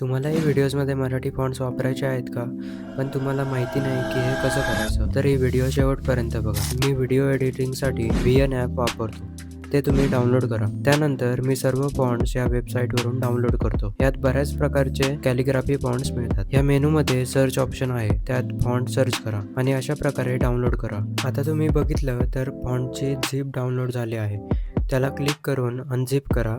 तुम्हालाही व्हिडिओजमध्ये मराठी फॉन्ट्स वापरायचे आहेत का? पण तुम्हाला माहिती नाही की हे कसं करायचं. तर ही व्हिडिओ शेवटपर्यंत बघा. मी व्हिडिओ एडिटिंगसाठी व्ही एन ॲप वापरतो. ते तुम्ही डाउनलोड करा. त्यानंतर मी सर्व फॉन्ट्स या वेबसाईटवरून डाउनलोड करतो. यात बऱ्याच प्रकारचे कॅलिग्राफी फॉन्ट्स मिळतात. या मेनूमध्ये सर्च ऑप्शन आहे. त्यात फॉन्ट सर्च करा आणि अशा प्रकारे डाउनलोड करा. आता तुम्ही बघितलं तर फॉन्टची झिप डाउनलोड झाली आहे. त्याला क्लिक करून अनझिप करा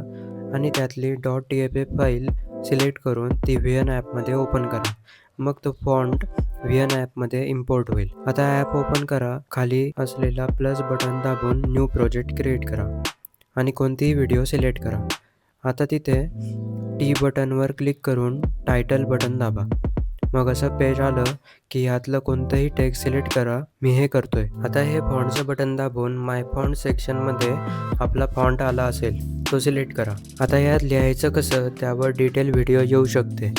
आणि त्यातली. Dot T F A file select करून ती व्ही एन ॲपमध्ये ओपन करा. मग तो फॉन्ट व्ही एन ॲपमध्ये इम्पोर्ट होईल. आता ॲप ओपन करा. खाली असलेला प्लस बटन दाबून न्यू प्रोजेक्ट क्रिएट करा. आणि कोणतीही व्हिडिओ सिलेक्ट करा. आता तिथे टी बटनवर क्लिक करून टायटल बटन दाबा. मग असं पेज आलं की यातलं कोणतंही टेक्स्ट सिलेक्ट करा. मी हे करतोय. आता हे फॉन्टचं बटन दाबून माय फॉन्ट सेक्शनमध्ये आपला फॉन्ट आला असेल. तो सिलेक्ट करा. आता यात लिहायचं कसं त्यावर डिटेल व्हिडिओ येऊ शकते.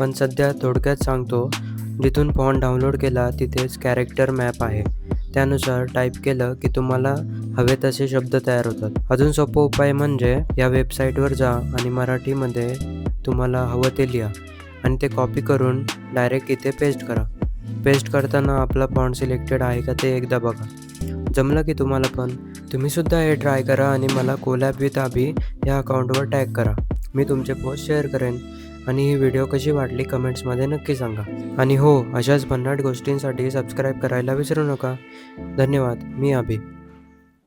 पण सध्या थोडक्यात सांगतो जिथून फॉन्ट डाउनलोड केला तिथेच कॅरेक्टर मॅप आहे. त्यानुसार टाईप केलं की तुम्हाला हवे तसे शब्द तयार होतात. अजून सोपा उपाय म्हणजे या वेबसाईटवर जा आणि मराठीमध्ये तुम्हाला हवं ते लिहा. आणि ते कॉपी करून डायरेक्ट इथे पेस्ट करा. पेस्ट करताना आपला फॉन्ट सिलेक्टेड आहे का ते एकदा बघा. जमलं की तुम्हाला पण. तुम्हीसुद्धा हे ट्राय करा आणि मला कोलॅब विथ आबी या अकाउंटवर टॅग करा. मी तुमचे पोस्ट शेअर करेन आणि ही व्हिडिओ कशी वाटली कमेंट्समध्ये नक्की सांगा. आणि हो अशाच भन्नाट गोष्टींसाठी सबस्क्राईब करायला विसरू नका. धन्यवाद. मी अभि.